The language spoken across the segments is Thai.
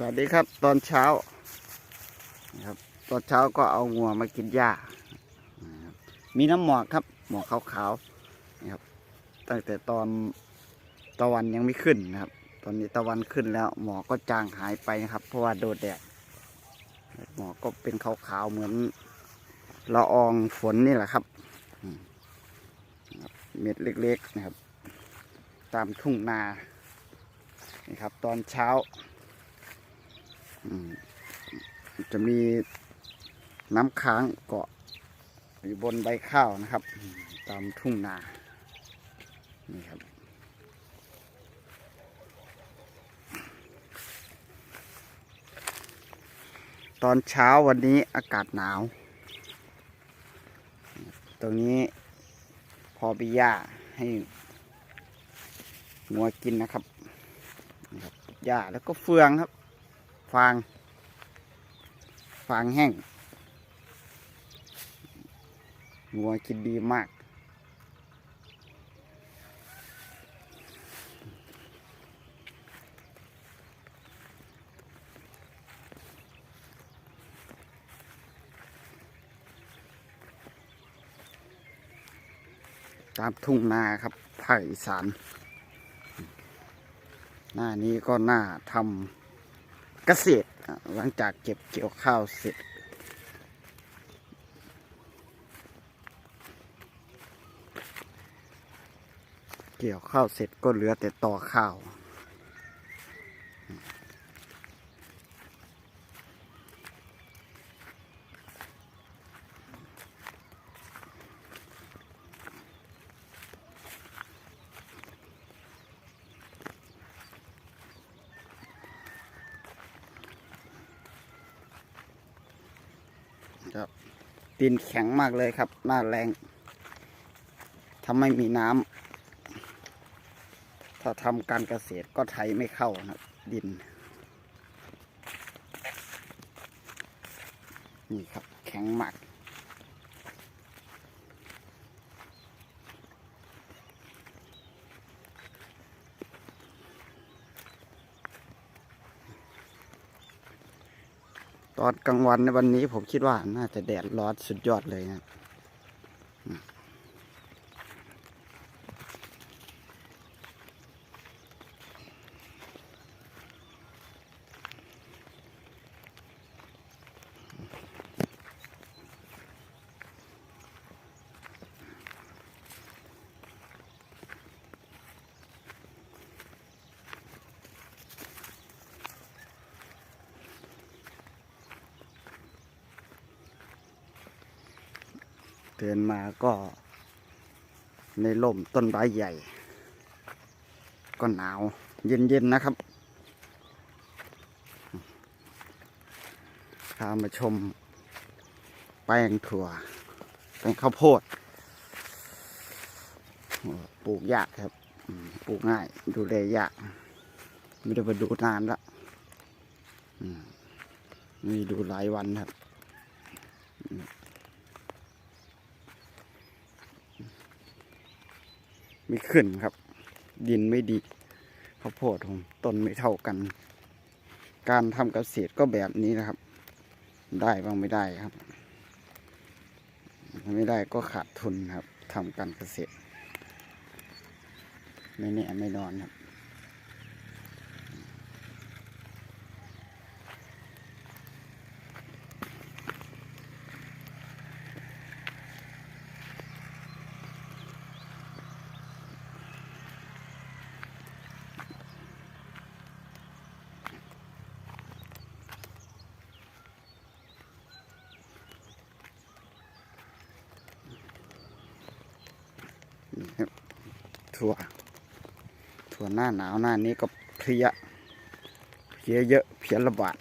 สวัสดีครับตอนเช้านะครับตอนเช้าก็เอางัวมากินหญ้ามีน้ำหมอกครับ หมอกขาวๆนะครับตั้งแต่ตอนตะวันยังไม่ขึ้นนะครับ ตอนนี้ตะวันขึ้นแล้วหมอกก็จางหายไปนะครับ เพราะว่าโดดแดดหมอกก็เป็นขาวๆเหมือนละอองฝนนี่แหละครับ เม็ดเล็กๆนะครับ ตามทุ่งนานี่ครับ ตอนเช้า จะมีน้ำค้างเกาะอยู่บนใบข้าวนะครับ ตามทุ่งนา นี่ครับ ตอนเช้าวันนี้อากาศหนาว ตรงนี้พอปีหญ้าให้งัวกินนะครับหญ้าแล้วก็เฟืองครับ ฟาง ฟางแห้งงัวกินดีมาก ตามทุ่งนาครับภาคอีสาน หน้านี้ก็หน่าทำ เกษตรหลังจากเก็บเกี่ยวข้าวเสร็จ เกี่ยวข้าวเสร็จก็เหลือแต่ต่อข้าว ครับดินแข็งมากเลยครับ หน้าแรงถ้าไม่มีน้ำถ้าทำการเกษตรก็ไถไม่เข้านะครับดิน นี่ครับ แข็งมาก ตอนกลางวันในวันนี้ผมคิดว่าน่าจะแดดร้อนสุดยอดเลยนะ เดินมาก็ในร่มต้นไม้ใหญ่ ก็หนาวเย็นๆนะครับ พามาชม แป้งถั่วแป้งข้าวโพด ปลูกยากครับ ปลูกง่าย ดูแลยาก ไม่ได้มาดูนานละมนี่ดูหลายวันครับ ไม่ขึ้นครับ ดินไม่ดีข้าวโพดผมต้นไม่เท่ากัน การทำเกษตรก็แบบนี้นะครับ ได้บ้างไม่ได้ครับ ไม่ได้ก็ขาดทุนครับทำการเกษตร ไม่แน่ไม่นอนครับ ถั่ว ถั่วหน้าหนาวหน้านี้ก็เพลียเพลียเยอะเพียระบาด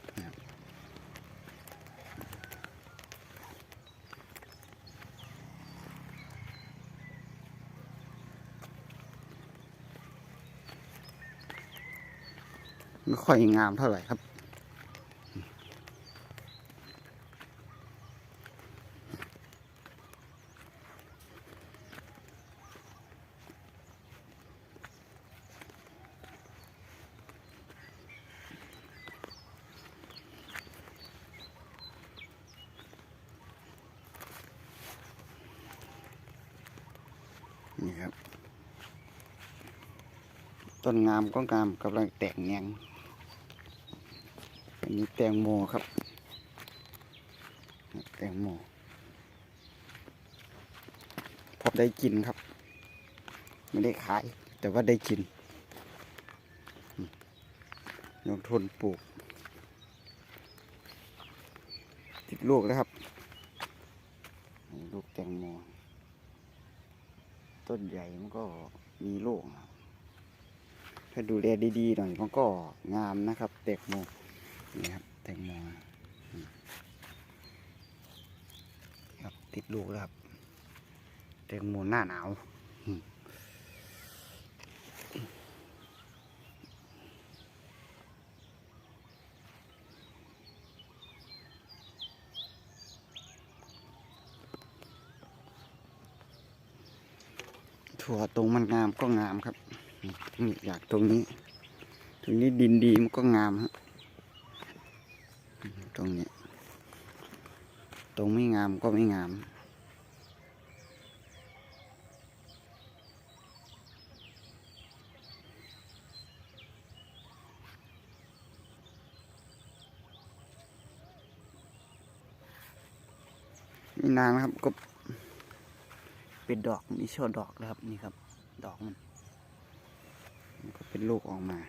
ไม่ค่อยงามเท่าไหร่ครับ นี่ครับ ต้นงามก็งามกำลังแตกแงงอันนี้แตงโมครับ แตงโมพอได้กินครับ ไม่ได้ขาย แต่ว่าได้กินลงทุนปลูก ติดลูกแล้วครับ ลูกแตงโม ต้นใหญ่มันก็มีลูกนะคถ้าดูแลดีๆหน่อยมันก็งามนะครับ แตงโมนี่ครับแตงโมอืมครับติดลูกแล้วครับแตงโมหน้าหนาว ถั่วตรงมันงามก็งามครับนี่อยากตรงนี้ ตรงนี้ดินดีมันก็งามฮะอืมตรงนี้ ตรงไม่งามก็ไม่งามนี่นานครับก็ เป็นดอกมีช่อดอกนะครับนี่ครับ ดอกมันมันก็เป็นลูกออกมา